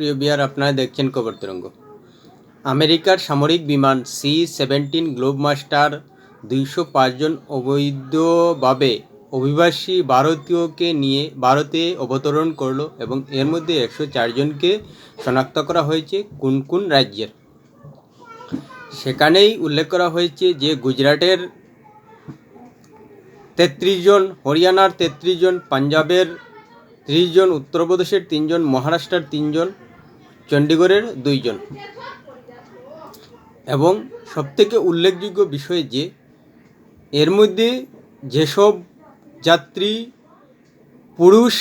প্রিয় বিহার আপনারা দেখছেন খবর তরঙ্গ। আমেরিকার সামরিক বিমান সি সেভেন্টিন গ্লোবমাস্টার দুইশো পাঁচজন অবৈধভাবে অভিবাসী ভারতীয়কে নিয়ে ভারতে অবতরণ করল এবং এর মধ্যে একশো চারজনকে শনাক্ত করা হয়েছে কোন কোন রাজ্যের। সেখানেই উল্লেখ করা হয়েছে যে গুজরাটের তেত্রিশ জন, হরিয়ানার তেত্রিশ জন, পাঞ্জাবের ত্রিশ জন উত্তরপ্রদেশের তিনজন মহারাষ্ট্রের তিনজন চণ্ডীগড়ের দুইজন। এবং সবথেকে উল্লেখযোগ্য বিষয় যে, এর মধ্যে যেসব যাত্রী, পুরুষ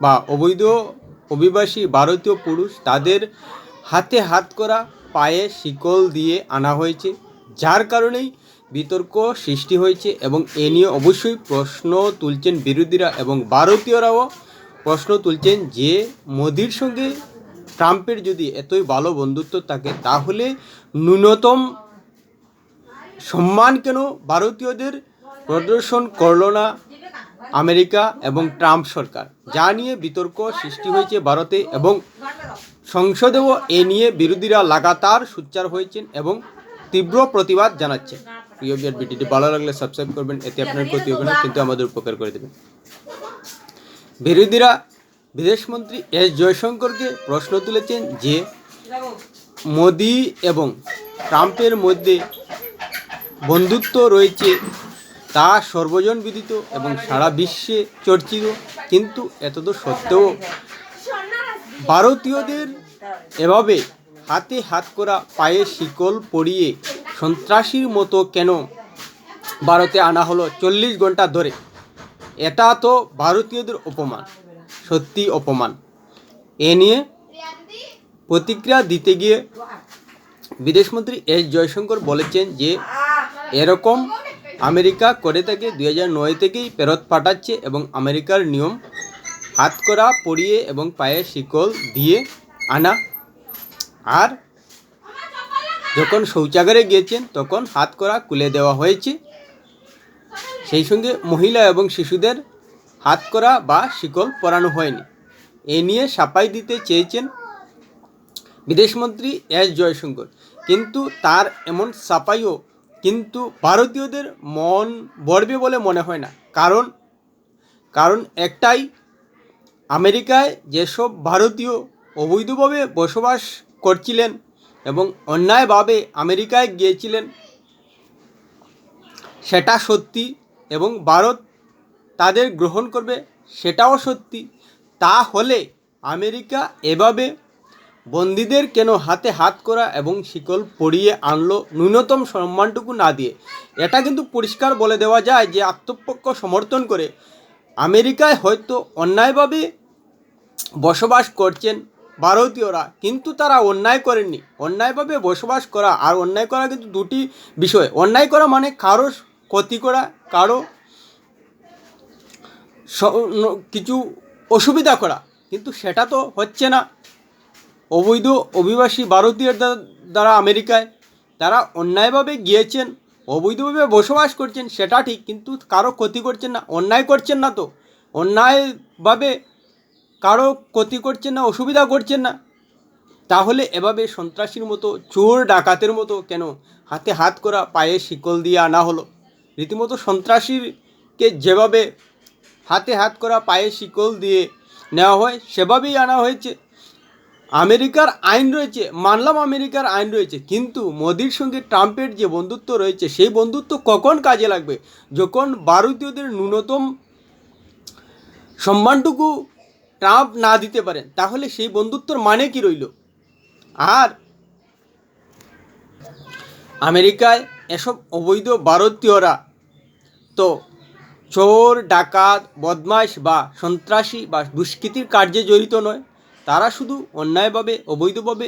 বা অবৈধ অভিবাসী, ভারতীয় পুরুষ, তাদের হাতে হাত করা পায়ে শিকল দিয়ে আনা হয়েছে, যার কারণেই বিতর্ক সৃষ্টি হয়েছে এবং এ নিয়ে অবশ্যই প্রশ্ন তুলছেন বিরোধীরা এবং ভারতীয়রাও প্রশ্ন তুলছেন যে, মোদির সঙ্গে ট্রাম্পের যদি এতই ভালো বন্ধুত্ব থাকে, তাহলে ন্যূনতম সম্মান কেন ভারতীয়দের প্রদর্শন করল না আমেরিকা এবং ট্রাম্প সরকার? যা নিয়ে বিতর্ক সৃষ্টি হয়েছে ভারতে এবং সংসদেও এ নিয়ে বিরোধীরা লাগাতার সোচ্চার হয়েছেন এবং তীব্র প্রতিবাদ জানাচ্ছেন। প্রিয় বিয়ার ভিডিওটি ভালো লাগলে সাবস্ক্রাইব করবেন, এতে আপনার ক্ষতি হবে না, কিন্তু আমাদের উপকার করে দেবেন। বিরোধীরা বিদেশমন্ত্রী এস জয়শঙ্করকে প্রশ্ন তুলেছেন যে, মোদি এবং ট্রাম্পের মধ্যে বন্ধুত্ব রয়েছে, তা সর্বজন বিদিত এবং সারা বিশ্বে চর্চিত। কিন্তু এতদ সত্ত্বেও ভারতীয়দের এভাবে হাতে হাত করা পায়ে শিকল পরিয়ে সন্ত্রাসীর মতো কেন ভারতে আনা হলো চল্লিশ ঘণ্টা ধরে? এটা তো ভারতীয়দের অপমান। সত্যি অপমান। এ নিয়ে প্রতিক্রিয়া দিতে গিয়ে বিদেশমন্ত্রী এস জয়শঙ্কর বলেছেন যে, এরকম আমেরিকা করে থাকে দুই হাজার নয় থেকেই ফেরত পাঠাচ্ছে এবং আমেরিকার নিয়ম হাত করা, পরিয়ে এবং পায়ে শিকল দিয়ে আনা। আর যখন শৌচাগারে গিয়েছেন, তখন হাত করা খুলে দেওয়া হয়েছে। সেই সঙ্গে মহিলা এবং শিশুদের হাত করা বা শিকল পরানো হয়নি। এ নিয়ে সাপাই দিতে চেয়েছেন বিদেশমন্ত্রী এস জয়শঙ্কর। কিন্তু তার এমন সাপাইও কিন্তু ভারতীয়দের মন বড়বে বলে মনে হয় না। কারণ কারণ একটাই, আমেরিকায় যেসব ভারতীয় অবৈধভাবে বসবাস করছিলেন এবং অন্যায়ভাবে আমেরিকায় গিয়েছিলেন, সেটা সত্যি এবং ভারত তাদের গ্রহণ করবে, সেটাও সত্যি। তাহলে আমেরিকা এভাবে বন্দীদের কেন হাতে হাত করা এবং শিকল পরিয়ে আনলো ন্যূনতম সম্মানটুকু না দিয়ে? এটা কিন্তু পরিষ্কার বলে দেওয়া যায় যে আত্মপক্ষ সমর্থন করে আমেরিকায় হয়তো অন্যায়ভাবে বসবাস করছেন ভারতীয়রা, কিন্তু তারা অন্যায় করেননি। অন্যায়ভাবে বসবাস করা আর অন্যায় করা কিন্তু দুটি বিষয়। অন্যায় করা মানে কারও ক্ষতি করা, কারও কিছু অসুবিধা করা। কিন্তু সেটা তো হচ্ছে না। অবৈধ অভিবাসী ভারতীয়ের দ্বা- দ্বারা আমেরিকায় তারা অন্যায়ভাবে গিয়েছেন, অবৈধভাবে বসবাস করছেন, সেটা ঠিক, কিন্তু কারও ক্ষতি করছেন না, অন্যায় করছেন না তো। অন্যায়ভাবে কারও ক্ষতি করছেন না, অসুবিধা করছেন না। তাহলে এভাবে সন্ত্রাসীর মতো, চোর ডাকাতের মতো কেন হাতে হাত করা, পায়ে শিকল দিয়ে আনা হলো? রীতিমতো সন্ত্রাসীকে যেভাবে হাতে হাত করা পায়ে শিকল দিয়ে নেওয়া হয়। সেভাবেই আনা হয়েছে। আমেরিকার আইন রয়েছে, মানলাম আমেরিকার আইন রয়েছে, কিন্তু মোদির সঙ্গে ট্রাম্পের যে বন্ধুত্ব রয়েছে, সেই বন্ধুত্ব কখন কাজে লাগবে? যখন ভারতীয়দের ন্যূনতম সম্মানটুকু ট্রাম্প না দিতে পারেন, তাহলে সেই বন্ধুত্বর মানে কি রইল? আর আমেরিকায় এসব অবৈধ ভারতীয়রা তো চোর, ডাকাত, বদমাশ বা সন্ত্রাসী বা দুষ্কৃতির কার্যে জড়িত নয়। তারা শুধু অন্যায়ভাবে, অবৈধভাবে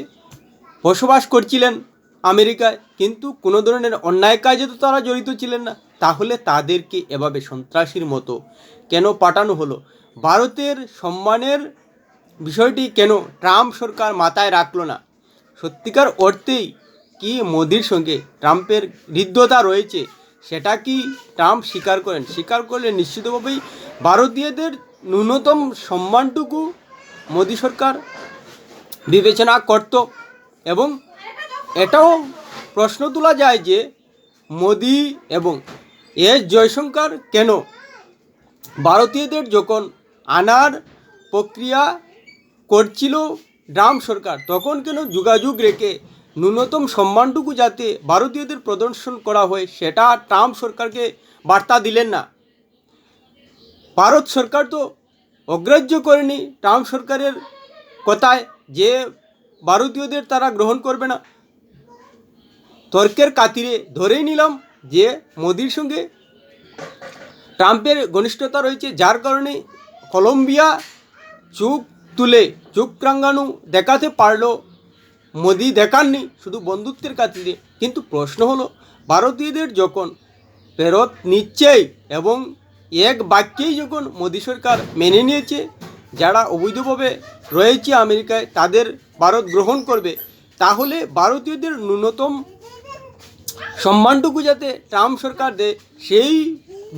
বসবাস করছিলেন আমেরিকায়। কিন্তু কোনো ধরনের অন্যায় কাজে তো তারা জড়িত ছিলেন না। তাহলে তাদেরকে এভাবে সন্ত্রাসীর মতো কেন পাঠানো হলো? ভারতের সম্মানের বিষয়টি কেন ট্রাম্প সরকার মাথায় রাখল না? সত্যিকার অর্থেই কি মোদির সঙ্গে ট্রাম্পের হৃদ্যতা রয়েছে? সেটা কি ট্রাম্প স্বীকার করেন? স্বীকার করলে নিশ্চিতভাবেই ভারতীয়দের ন্যূনতম সম্মানটুকু মোদি সরকার বিবেচনা করত। এবং এটাও প্রশ্ন তোলা যায় যে মোদি এবং এস জয়শঙ্কর কেন ভারতীয়দের যখন আনার প্রক্রিয়া করছিল ড্রাম সরকার, তখন কেন যোগাযোগ রেখে ন্যূনতম সম্মানটুকু যাতে ভারতীয়দের প্রদর্শন করা হয়, সেটা ট্রাম্প সরকারকে বার্তা দিলেন না। ভারত সরকার তো অগ্রাহ্য করেনি ট্রাম্প সরকারের কথায় যে ভারতীয়দের তারা গ্রহণ করবে না। তর্কের কাতিরে ধরেই নিলাম যে মোদির সঙ্গে ট্রাম্পের ঘনিষ্ঠতা রয়েছে, যার কারণে কলম্বিয়া চোখ তুলে চোখ রাঙ্গানু দেখাতে পারল মোদি দেখাননি, শুধু বন্ধুত্বের খাতিরে কিন্তু প্রশ্ন হলো, ভারতীয়দের যখন ফেরত নিচ্ছেই এবং এক বাক্যেই যখন মোদী সরকার মেনে নিয়েছে, যারা অবৈধভাবে রয়েছে আমেরিকায়, তাদের ভারত গ্রহণ করবে, তাহলে ভারতীয়দের ন্যূনতম সম্মানটুকু যাতে ট্রাম্প সরকার দেয়, সেই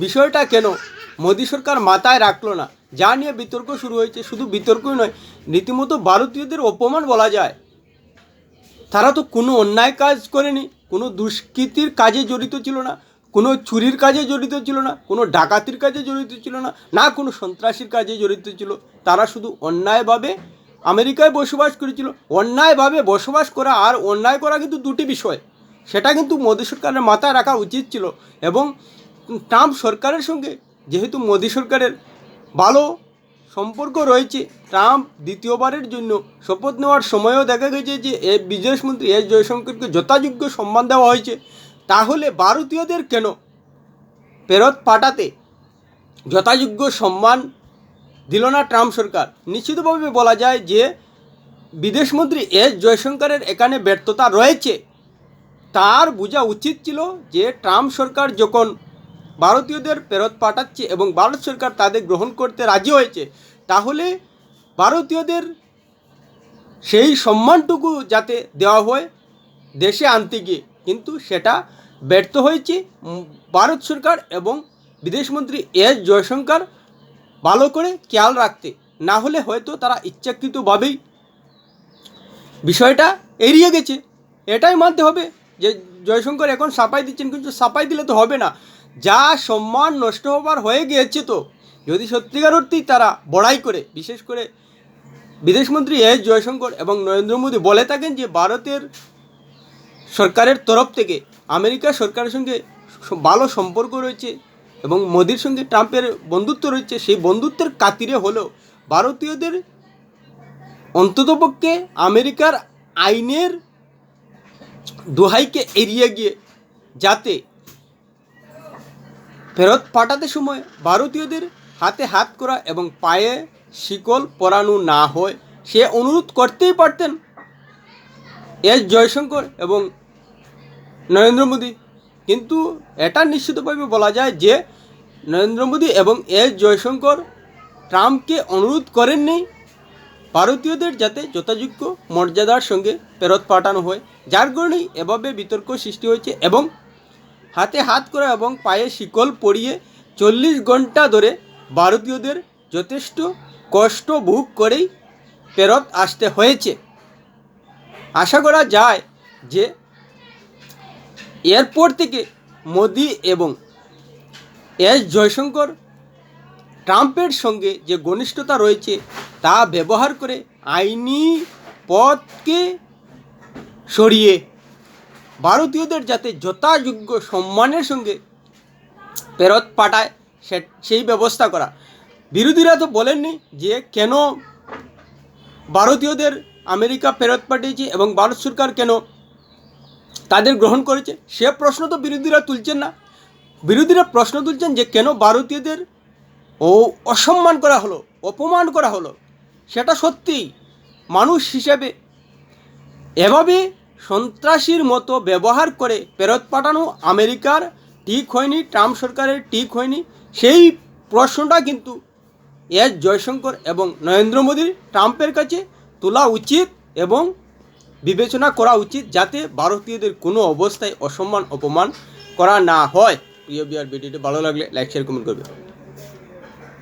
বিষয়টা কেন মোদী সরকার মাথায় রাখল না? যা নিয়ে বিতর্ক শুরু হয়েছে, শুধু বিতর্কই নয়, রীতিমতো ভারতীয়দের অপমান বলা যায়। তারা তো কোনো অন্যায় কাজ করেনি, কোনো দুষ্কৃতির কাজে জড়িত ছিল না, কোনো চুরির কাজে জড়িত ছিল না, কোনো ডাকাতির কাজে জড়িত ছিল না না কোনো সন্ত্রাসীর কাজে জড়িত ছিল। তারা শুধু অন্যায়ভাবে আমেরিকায় বসবাস করেছিল। অন্যায়ভাবে বসবাস করা আর অন্যায় করা কিন্তু দুটি বিষয়। সেটা কিন্তু মোদী সরকারের মাথায় রাখা উচিত ছিল এবং ট্রাম্প সরকারের সঙ্গে, যেহেতু মোদী সরকারের ভালো সম্পর্ক রয়েছে। ট্রাম্প দ্বিতীয়বারের জন্য শপথ নেওয়ার সময়ও দেখা গেছে যে, এ বিদেশমন্ত্রী এস জয়শঙ্করকে যথাযোগ্য সম্মান দেওয়া হয়েছে। তাহলে ভারতীয়দের কেন ফেরত পাঠাতে যথাযোগ্য সম্মান দিল না ট্রাম্প সরকার? নিশ্চিতভাবে বলা যায় যে, বিদেশমন্ত্রী এস জয়শঙ্করের এখানে ব্যর্থতা রয়েছে। তার বোঝা উচিত ছিল যে, ট্রাম্প সরকার যখন ভারতীয়দের ফেরত পাঠাচ্ছে এবং ভারত সরকার তাদের গ্রহণ করতে রাজি হয়েছে, তাহলে ভারতীয়দের সেই সম্মানটুকু যাতে দেওয়া হয় দেশে আনতে গিয়ে। কিন্তু সেটা ব্যর্থ হয়েছে। ভারত সরকার এবং বিদেশমন্ত্রী এস জয়শঙ্কর ভালো করে খেয়াল রাখতে। না হলে হয়তো তারা ইচ্ছাকৃতভাবেই বিষয়টা এড়িয়ে গেছে। এটাই মানতে হবে যে জয়শঙ্কর এখন সাপাই দিচ্ছেন, কিন্তু সাপাই দিলে তো হবে না। যা সম্মান নষ্ট হবার হয়ে গিয়েছে তো। যদি সত্যিকার অর্থেই তারা বড়াই করে, বিশেষ করে বিদেশমন্ত্রী এস জয়শঙ্কর এবং নরেন্দ্র মোদী বলে থাকেন যে, ভারতের সরকারের তরফ থেকে আমেরিকা সরকারের সঙ্গে ভালো সম্পর্ক রয়েছে এবং মোদির সঙ্গে ট্রাম্পের বন্ধুত্ব রয়েছে। সেই বন্ধুত্বের কাতিরে হলেও ভারতীয়দের অন্ততপক্ষে আমেরিকার আইনের দোহাইকে এড়িয়ে গিয়ে যাতে ফেরত পাঠাতে সময় ভারতীয়দের হাতে হাত করা এবং পায়ে শিকল পরানো না হয়, সে অনুরোধ করতেই পারতেন। এস জয়শঙ্কর এবং নরেন্দ্র মোদী। কিন্তু এটা নিশ্চিতভাবে বলা যায় যে নরেন্দ্র মোদী এবং এস জয়শঙ্কর ট্রাম্পকে অনুরোধ করেননি। ভারতীয়দের যাতে যথাযোগ্য মর্যাদার সঙ্গে ফেরত পাঠানো হয়। যার কারণেই এভাবে বিতর্ক সৃষ্টি হয়েছে এবং হাতে হাত করা এবং পায়ে শিকল পরিয়ে চল্লিশ ঘণ্টা ধরে ভারতীয়দের যথেষ্ট কষ্ট ভোগ করেই ফেরত আসতে হয়েছে। আশা করা যায় যে এরপর থেকে মোদি এবং এস জয়শঙ্কর ট্রাম্পের সঙ্গে যে ঘনিষ্ঠতা রয়েছে তা ব্যবহার করে আইনি পথকে সরিয়ে ভারতীয়দের যাতে যথাযোগ্য সম্মানের সঙ্গে ফেরত পাঠায়, সে- সেই ব্যবস্থা করা। বিরোধীরা তো বলেননি যে কেন ভারতীয়দের আমেরিকা ফেরত পাঠিয়েছে এবং ভারত সরকার কেন তাদের গ্রহণ করেছে, সে প্রশ্ন তো বিরোধীরা তুলছেন না। বিরোধীরা প্রশ্ন তুলছেন যে কেন ভারতীয়দের ও অসম্মান করা হলো, অপমান করা হলো, সেটা সত্যিই মানুষ হিসেবে এভাবে সন্ত্রাসীর মতো ব্যবহার করে ফেরত পাঠানো আমেরিকার ঠিক হয়নি, ট্রাম্প সরকারের ঠিক হয়নি। সেই প্রশ্নটা কিন্তু এস জয়শঙ্কর এবং নরেন্দ্র মোদীর ট্রাম্পের কাছে তোলা উচিত এবং বিবেচনা করা উচিত যাতে ভারতীয়দের কোনো অবস্থায় অসম্মান, অপমান করা না হয়। প্রিয় বিয়ার ভিডিওটি ভালো লাগলে লাইক শেয়ার কমেন্ট করবে।